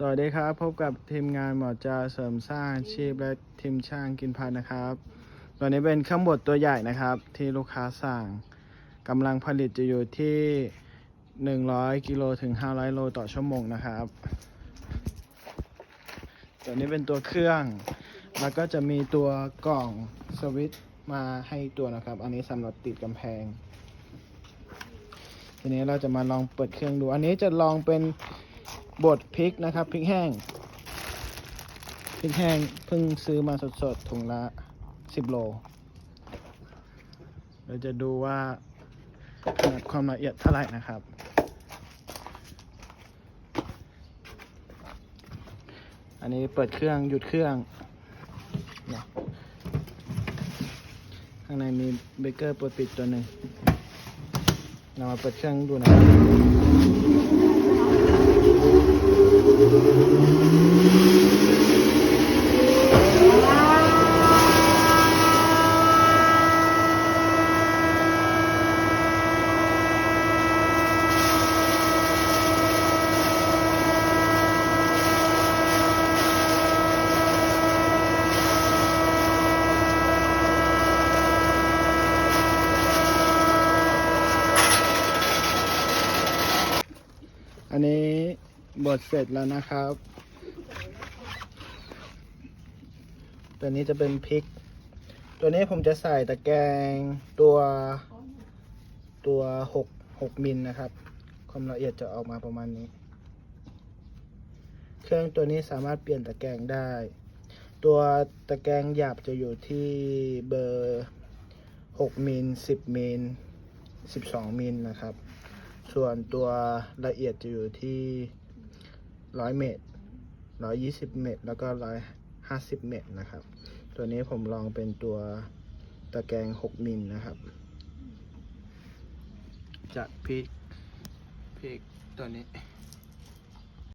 สวัสดีครับ พบกับทีมงานหมอจาเสริมสร้างอาชีพและทีมช่างกินพันนะครับ ตัวนี้เป็นเครื่องบดตัวใหญ่นะครับ ที่ลูกค้าสั่งกำลังผลิตจะอยู่ที่ 100 กิโลถึง 500 โลต่อชั่วโมงนะครับ ตัวนี้เป็นตัวเครื่อง แล้วก็จะมีตัวกล่องสวิตมาให้ตัวนะครับ อันนี้สำหรับติดกำแพง ทีนี้เราจะมาลองเปิดเครื่องดู อันนี้จะลองเป็น บดพริกนะครับพริกแห้งพริกแห้งเพิ่งซื้อมาสดๆถุงละสิบโลเราจะดูว่าขนาดความละเอียดเท่าไหร่นะครับ อันนี้เปิดเครื่องหยุดเครื่อง ข้างในมีเบเกอร์เปิดปิดตัวหนึ่งเรามาเปิดเครื่องดูนะครับ อันนี้บดเสร็จแล้วนะครับ ตัวนี้จะเป็นพริก ตัวนี้ผมจะใส่ตะแกรงตัวตัวหกหกมิลนะครับ ความละเอียดจะออกมาประมาณนี้ เครื่องตัวนี้สามารถเปลี่ยนตะแกรงได้ ตัวตะแกรงหยาบจะอยู่ที่เบอร์หกมิลสิบมิลสิบสองมิลนะครับ ส่วนตัวละเอียดจะอยู่ที่ร้อยเมตรร้อยยี่สิบเมตร แล้วก็ร้อยห้าสิบเมตรนะครับ ตัวนี้ผมลองเป็นตัวตะแกรงหกมิลนะครับ จะพลิกพลิกตัวนี้